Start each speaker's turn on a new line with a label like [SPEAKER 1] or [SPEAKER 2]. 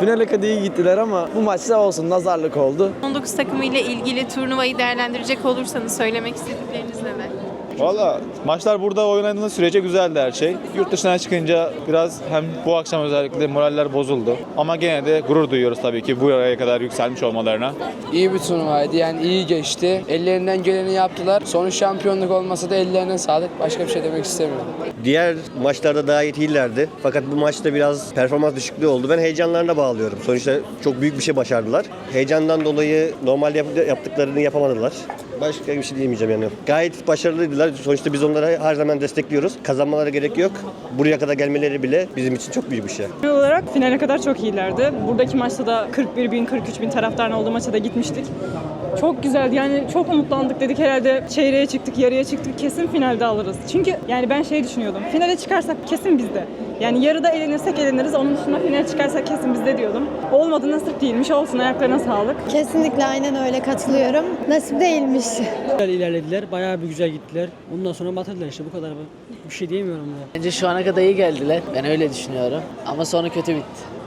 [SPEAKER 1] Finale kadar iyi gittiler ama bu maçta olsun nazarlık oldu.
[SPEAKER 2] 19 takımı ile ilgili turnuvayı değerlendirecek olursanız söylemek istedikleriniz neler?
[SPEAKER 3] Valla maçlar burada oynandığı sürece güzeldi her şey. Yurt dışına çıkınca biraz hem bu akşam özellikle moraller bozuldu. Ama gene de gurur duyuyoruz tabii ki bu araya kadar yükselmiş olmalarına.
[SPEAKER 4] İyi bir turnuvaydı yani iyi geçti. Ellerinden geleni yaptılar. Sonuç şampiyonluk olmasa da ellerine sağlık. Başka bir şey demek istemiyorum.
[SPEAKER 5] Diğer maçlarda gayet iyilerdi. Fakat bu maçta biraz performans düşüklüğü oldu. Ben heyecanlarına bağlıyorum. Sonuçta çok büyük bir şey başardılar. Heyecandan dolayı normal yap- yaptıklarını yapamadılar. Başka bir şey diyemeyeceğim yani. Gayet başarılıydılar. Sonuçta biz onları her zaman destekliyoruz. Kazanmaları gerek yok. Buraya kadar gelmeleri bile bizim için çok büyük bir şey.
[SPEAKER 6] Genel olarak finale kadar çok iyilerdi. Buradaki maçta da 41 bin, 43 bin taraftarın olduğu maça da gitmiştik. Çok güzeldi yani çok umutlandık dedik herhalde çeyreğe çıktık, yarıya çıktık kesin finalde alırız. Çünkü yani ben şey düşünüyordum finale çıkarsak kesin bizde. Yani yarıda elenirsek eleniriz onun dışında finale çıkarsak kesin bizde diyordum. Olmadı nasip değilmiş olsun ayaklarına sağlık.
[SPEAKER 7] Kesinlikle aynen öyle katılıyorum. Nasip değilmiş.
[SPEAKER 8] Güzel ilerlediler. Bayağı bir güzel gittiler. Ondan sonra batırdılar işte bu kadar. Bir şey diyemiyorum ya.
[SPEAKER 9] Bence şu ana kadar iyi geldiler. Ben öyle düşünüyorum. Ama sonu kötü bitti.